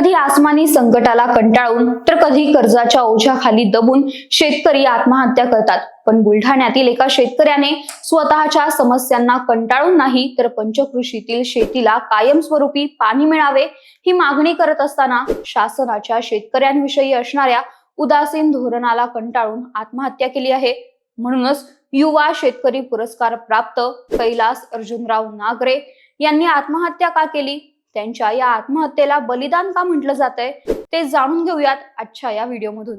कधी आसमानी संकटाला कंटाळून तर कधी कर्जाच्या ओझ्याखाली दबून शेतकरी आत्महत्या करतात. पण बुलढाण्यातील एका शेतकऱ्याने स्वतःच्या समस्यांना कंटाळून नाही तर पंचकृषीतील शेतीला कायमस्वरूपी पाणी मिळावे ही मागणी करत असताना शासनाच्या शेतकऱ्यांविषयी असणाऱ्या उदासीन धोरणाला कंटाळून आत्महत्या केली आहे. म्हणूनच युवा शेतकरी पुरस्कार प्राप्त कैलास अर्जुनराव नागरे यांनी आत्महत्या का केली? त्यांच्या या आत्महत्येला बलिदान का म्हटलं जातंय ते जाणून घेऊयात आजच्या या व्हिडिओमधून.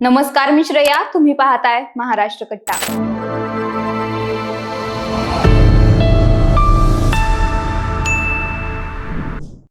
नमस्कार मी श्रेया. तुम्ही पाहताय महाराष्ट्र कट्टा.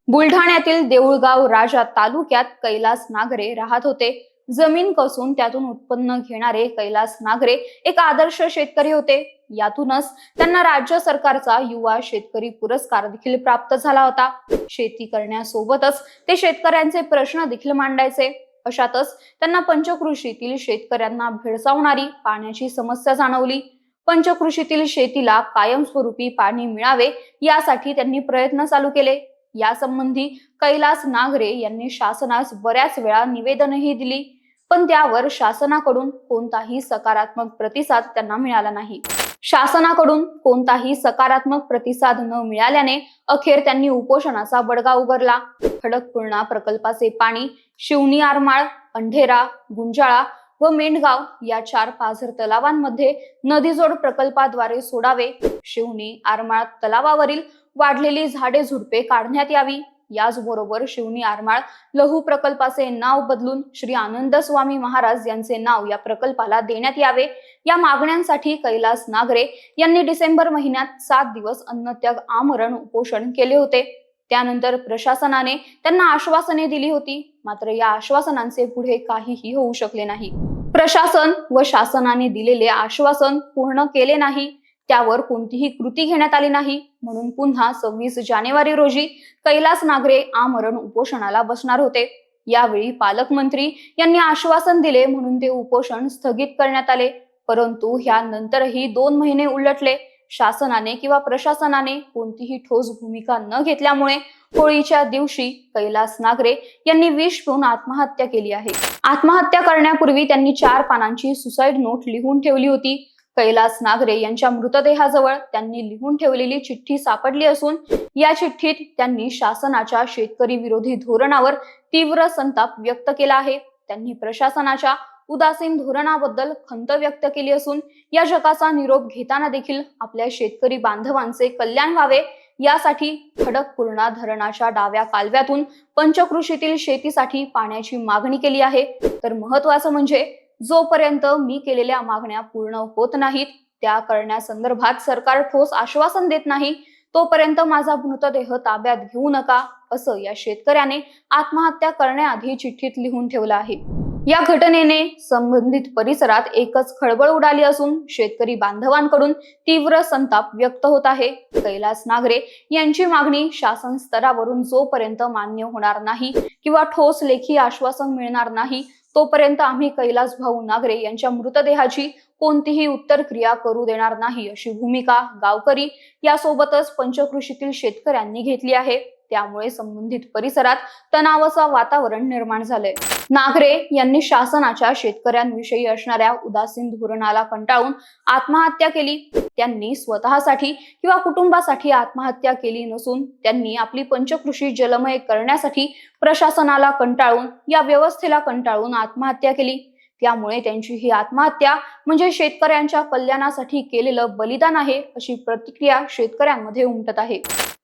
बुलढाण्यातील देऊळगाव राजा तालुक्यात कैलास नागरे राहत होते. जमीन कसून त्यातून उत्पन्न घेणारे कैलास नागरे एक आदर्श शेतकरी होते. यातूनच त्यांना राज्य सरकारचा युवा शेतकरी पुरस्कार देखील प्राप्त झाला होता. शेती करण्यासोबतच ते शेतकऱ्यांचे प्रश्न देखील मांडायचे. अशातच त्यांना पंचकृषीतील शेतकऱ्यांना भेडसावणारी पाण्याची समस्या जाणवली. पंचकृषीतील शेतीला कायमस्वरूपी पाणी मिळावे यासाठी त्यांनी प्रयत्न चालू केले. यासंबंधी कैलास नागरे यांनी शासनास बऱ्याच वेळा निवेदनही दिली. पण त्यावर शासनाकडून कोणताही सकारात्मक प्रतिसाद त्यांना मिळाला नाही. शासनाकडून कोणताही सकारात्मक प्रतिसाद न मिळाल्याने अखेर त्यांनी उपोषणाचा बडगा उगरला. खडकपूर्णा प्रकल्पाचे पाणी शिवनी आरमाळ अंढेरा गुंजाळा व मेंढगाव या चार पाझर तलावांमध्ये नदीजोड प्रकल्पाद्वारे सोडावे. शिवनी आरमाळ तलावावरील वाढलेली झाडे झुडपे काढण्यात यावी. याचबरोबर शिवनी आरमाळ लघु प्रकल्पाचे नाव बदलून श्री आनंद स्वामी महाराज यांचे नाव या प्रकल्पाला देण्यात यावे. या मागण्यांसाठी कैलास नागरे यांनी डिसेंबर महिन्यात सात दिवस अन्नत्याग आमरण उपोषण केले होते. त्यानंतर प्रशासनाने त्यांना आश्वासने दिली होती. मात्र या आश्वासनांचे पुढे काहीही होऊ शकले नाही. प्रशासन व शासनाने दिलेले आश्वासन पूर्ण केले नाही. त्यावर कोणतीही कृती घेण्यात आली नाही. म्हणून पुन्हा सव्वीस जानेवारी रोजी कैलास नागरे आमरण उपोषणाला बसणार होते. यावेळी पालकमंत्री यांनी आश्वासन दिले म्हणून ते उपोषण स्थगित करण्यात आले. परंतु ह्यानंतरही दोन महिने उलटले. शासनाने किंवा प्रशासनाने कोणतीही ठोस भूमिका न घेतल्यामुळे होळीच्या दिवशी कैलास नागरे यांनी विष पिऊन आत्महत्या केली आहे. आत्महत्या करण्यापूर्वी त्यांनी चार पानांची सुसाईड नोट लिहून ठेवली होती. कैलास नागरे यांच्या मृतदेहाजवळ त्यांनी लिहून ठेवलेली चिठ्ठी सापडली असून या चिठ्ठीत त्यांनी शासनाच्या शेतकरी विरोधी धोरणावर तीव्र संताप व्यक्त केला आहे. त्यांनी प्रशासनाच्या उदासीन धोरणाबद्दल खंत व्यक्त केली असून या जगाचा निरोप घेताना देखील आपल्या शेतकरी बांधवांचे कल्याण व्हावे यासाठी खडकपूर्णा धरणाच्या डाव्या कालव्यातून पंचकृषीतील शेतीसाठी पाण्याची मागणी केली आहे. तर महत्वाचं म्हणजे जोपर्यंत मी केलेल्या मागण्या पूर्ण होत नाहीत त्या करण्यासंदर्भात सरकार ठोस आश्वासन देत नाही तोपर्यंत माझा मृतदेह ताब्यात घेऊ नका असं या शेतकऱ्याने आत्महत्या करण्याआधी चिठ्ठीत लिहून ठेवलं आहे. या घटनेने संबंधित परिसरात एकच खळबळ उडाली असून शेतकरी बांधवांकडून तीव्र संताप व्यक्त होत आहे. कैलास नागरे यांची मागणी शासन स्तरावरून जोपर्यंत मान्य होणार नाही किंवा ठोस लेखी आश्वासन मिळणार नाही तोपर्यंत आम्ही कैलास भाऊ नागरे यांच्या मृतदेहाची कोणतीही उत्तर क्रिया करू देणार नाही अशी भूमिका गावकरी यासोबतच पंचकृषीतील शेतकऱ्यांनी घेतली आहे. त्यामुळे संबंधित परिसरात तणावाचं वातावरण निर्माण झालंय. नागरे यांनी शासनाच्या शेतकऱ्यांविषयी असणाऱ्या उदासीन धोरणाला कंटाळून आत्महत्या केली. त्यांनी स्वतःसाठी किंवा कुटुंबासाठी आत्महत्या केली नसून त्यांनी आपली पंचकृषी जलमय करण्यासाठी प्रशासनाला कंटाळून या व्यवस्थेला कंटाळून आत्महत्या केली. त्यामुळे त्यांची ही आत्महत्या म्हणजे शेतकऱ्यांच्या कल्याणासाठी केलेलं बलिदान आहे अशी प्रतिक्रिया शेतकऱ्यांमध्ये उमटत आहे.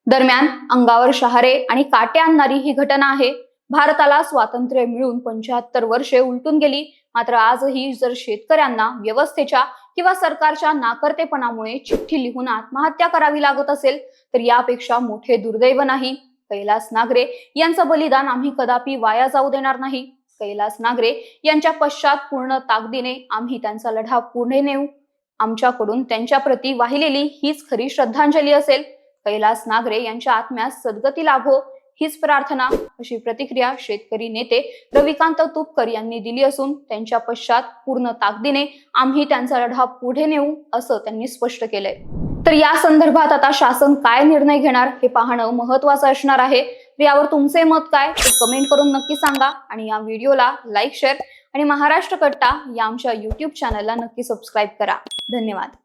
दरम्यान अंगावर शहारे आणि काटे आणणारी ही घटना आहे. भारताला स्वातंत्र्य मिळून पंच्याहत्तर वर्षे उलटून गेली. मात्र आजही जर शेतकऱ्यांना व्यवस्थेच्या किंवा सरकारच्या नाकर्तेपणामुळे चिठ्ठी लिहून आत्महत्या करावी लागत असेल तर यापेक्षा मोठे दुर्दैव नाही. कैलास नागरे यांचं बलिदान आम्ही कदापि वाया जाऊ देणार नाही. कैलास नागरे यांच्या पश्चात पूर्ण ताकदीने आम्ही त्यांचा लढा पुढे नेऊ. आमच्याकडून त्यांच्या प्रती वाहिलेली हीच खरी श्रद्धांजली असेल. कैलास नागरे यांच्या आत्म्यास सद्गती लाभो हीच प्रार्थना अशी प्रतिक्रिया शेतकरी नेते रविकांत तुपकर यांनी दिली असून त्यांच्या पश्चात पूर्ण ताकदीने आम्ही त्यांचा लढा पुढे नेऊ असं त्यांनी स्पष्ट केलंय. तर या संदर्भात आता शासन काय निर्णय घेणार हे पाहणं महत्वाचं असणार आहे. यावर तुमचे मत काय ते कमेंट करून नक्की सांगा आणि या व्हिडिओला लाईक शेअर आणि महाराष्ट्र कट्टा या आमच्या युट्यूब चॅनलला नक्की सबस्क्राईब करा. धन्यवाद.